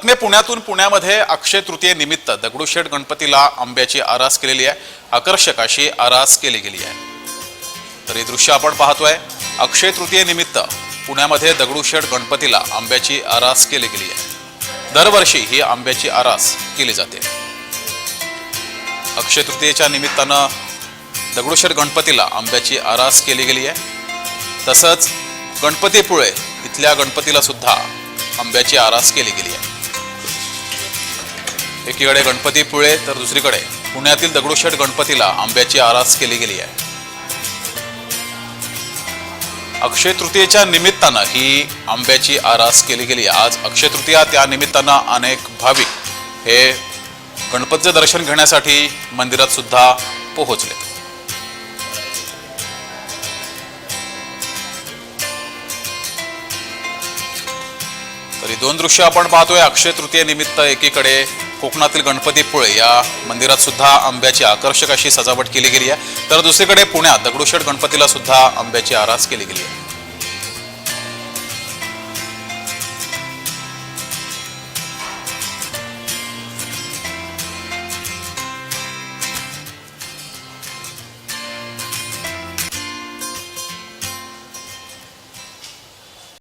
बातमी पुण्यातून पुण्यामध्ये अक्षय तृतीयेनिमित्त दगडूशेठ गणपतीला आंब्याची आरास केलेली आहे. आकर्षक अशी आरास केली गेली आहे. तर हे दृश्य आपण पाहतोय. अक्षय तृतीयेनिमित्त पुण्यामध्ये दगडूशेठ गणपतीला आंब्याची आरास केली गेली आहे. दरवर्षी ही आंब्याची आरास केली जाते. अक्षय तृतीयेच्या निमित्तानं दगडूशेठ गणपतीला आंब्याची आरास केली गेली आहे. तसंच गणपतीपुळे इथल्या गणपतीला सुद्धा आंब्याची आरास केली गेली आहे. एकीकडे गणपतीपुळे तर दुसरीकडे पुण्यातील दगडूशेठ गणपतीला आंब्याची आरास केली गेली आहे. अक्षय तृतीयेच्या निमित्तानं ही आंब्याची आरास केली गेली आज अक्षय तृतीया त्या निमित्तानं अनेक भाविक हे गणपतीचं दर्शन घेण्यासाठी मंदिरात सुद्धा पोहोचले. तरी दोन दृश्य आपण पाहतोय. अक्षय तृतीयेनिमित्त एकीकडे कोकणातील गणपतीपुळे या मंदिरात सुद्धा आंब्याची आकर्षक अशी सजावट केली गेली आहे. तर दुसरीकडे पुण्यात दगडूशेठ गणपतीला सुद्धा आंब्याची आरास केली गेली आहे.